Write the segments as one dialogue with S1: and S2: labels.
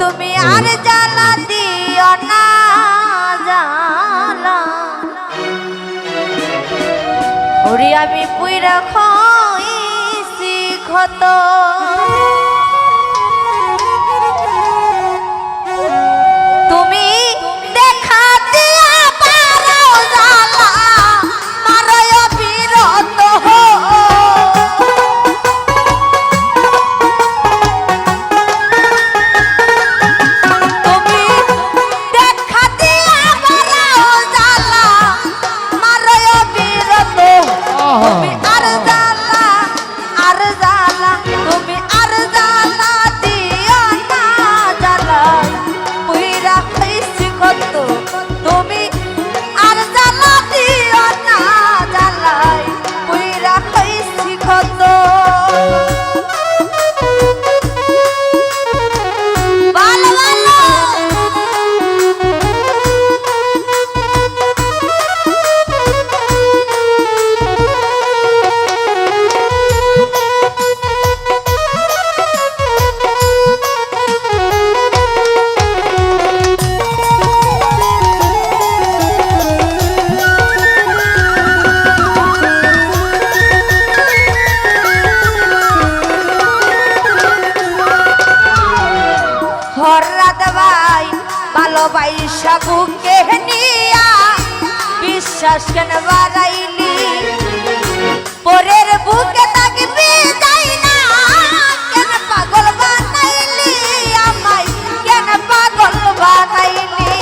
S1: তুমি আর জ্বালা দিও না জ্বালা। ওরে আমি পুইরা খইছি ক্ষত। বিশ্বাস কেন বাড়াইলি। পরের বুকে থাকবি যাই না, কেন পাগল বানাইলি? আমায় কেন পাগল বানাইলি?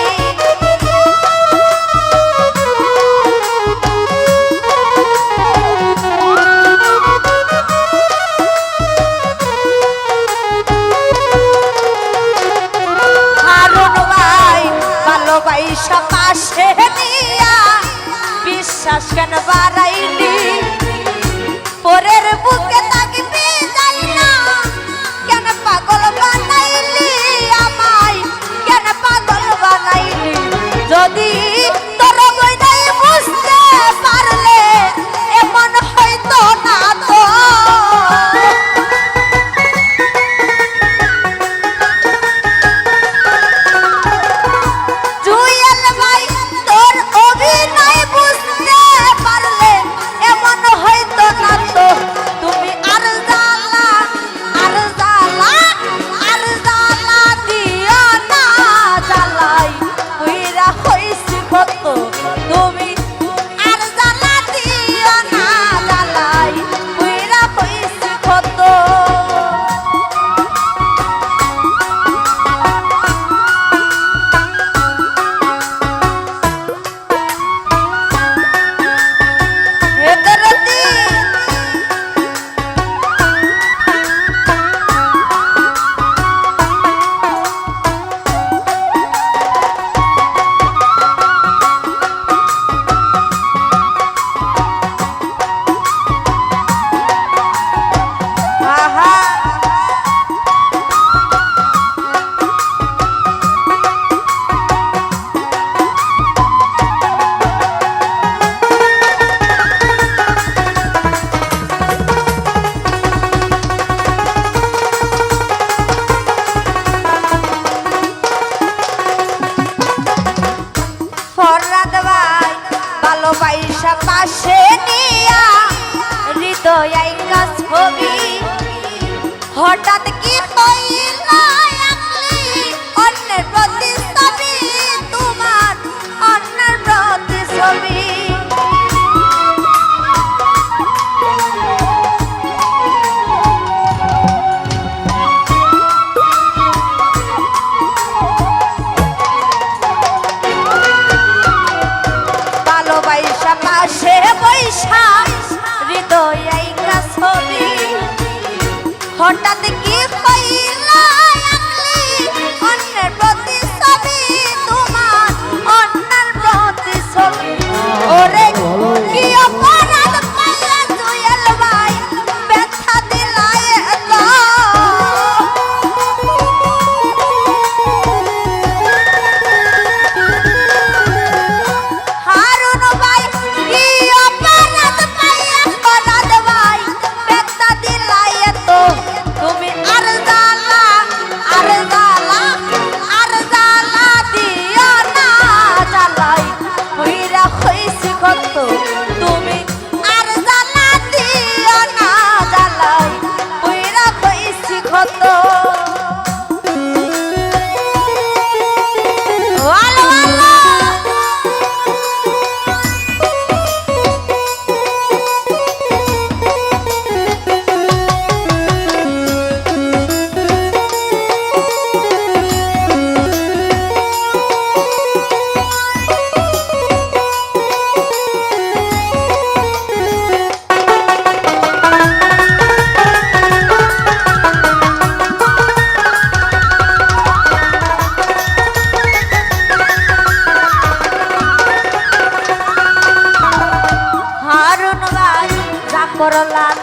S1: ভালোবাইসা পাশে নিয়া বিশ্বাস কেন বাড়াইলি? পরের বুকে থাকবি যাই না। কেন পাগল বানাইলি আমায়? কেন পাগল বানাইলি? যদি হঠাৎ কি হইল অন্যের প্রতি তোমার অন্যের প্রতি ছবি পাশে বৈশা হৃদয় ছবি। হঠাৎ কি হইল অন্যের প্রতি ছবি তোমার অন্যের প্রতি ছবি ওরে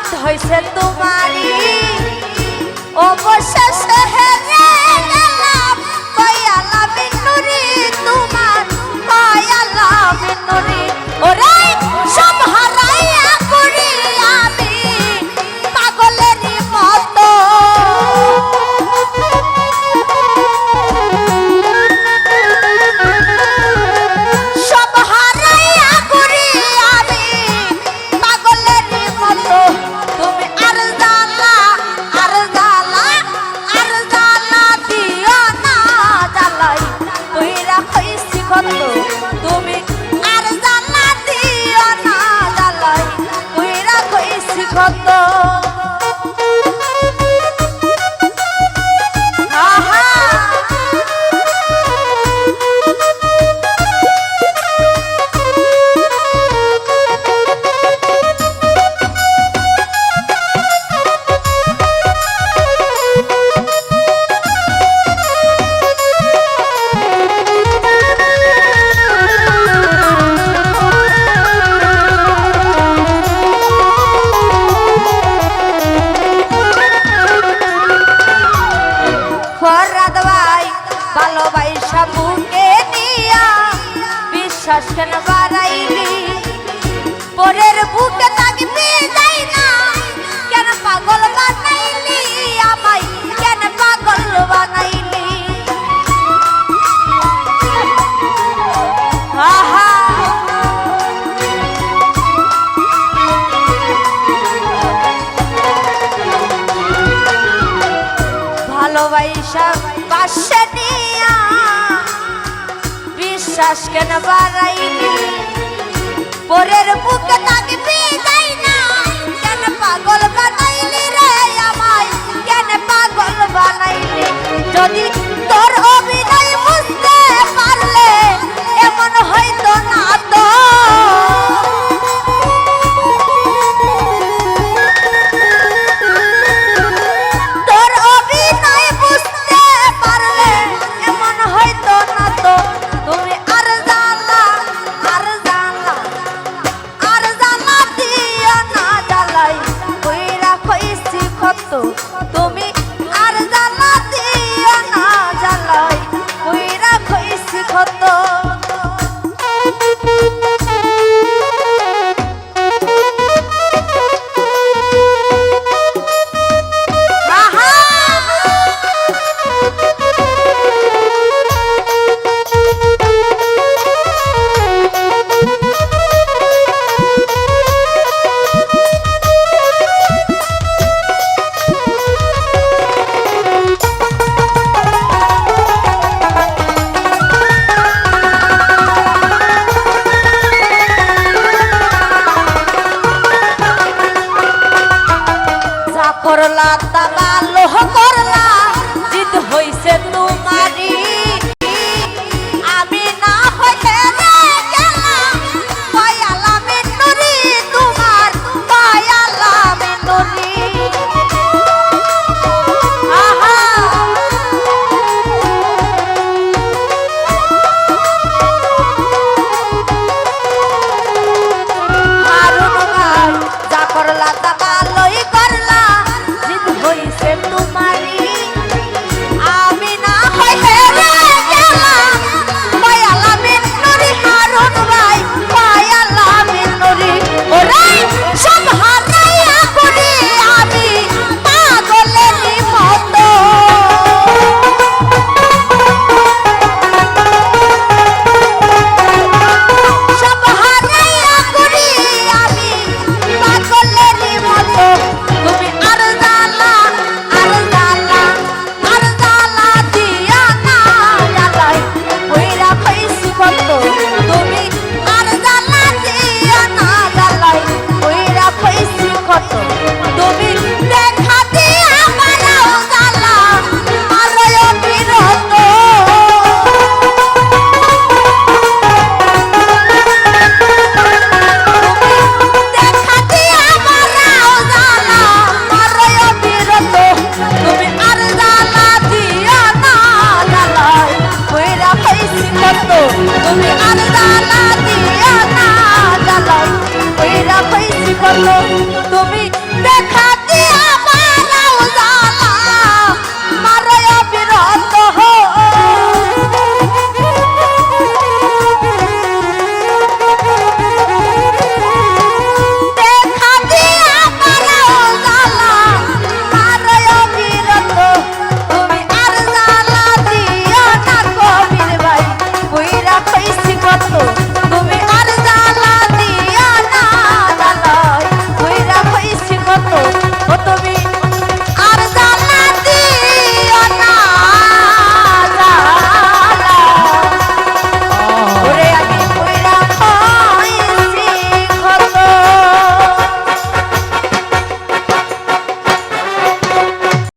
S1: জিত হয়েছে তোমারি অবশেষে হেরে তোমার কয়ালা মিনুরি পরের বুকে থাকবি যাই না। কেন পাগল বানাইলি আমায়? কেন পাগল বানাইলি? পাশে বিশ্বাস কেন বাড়াইলি? পরের বুকে থাকবি যাই না কেন পাগল বানাইলি রে আমায়? কেন পাগল বানাইলি? যদি তোর সত্য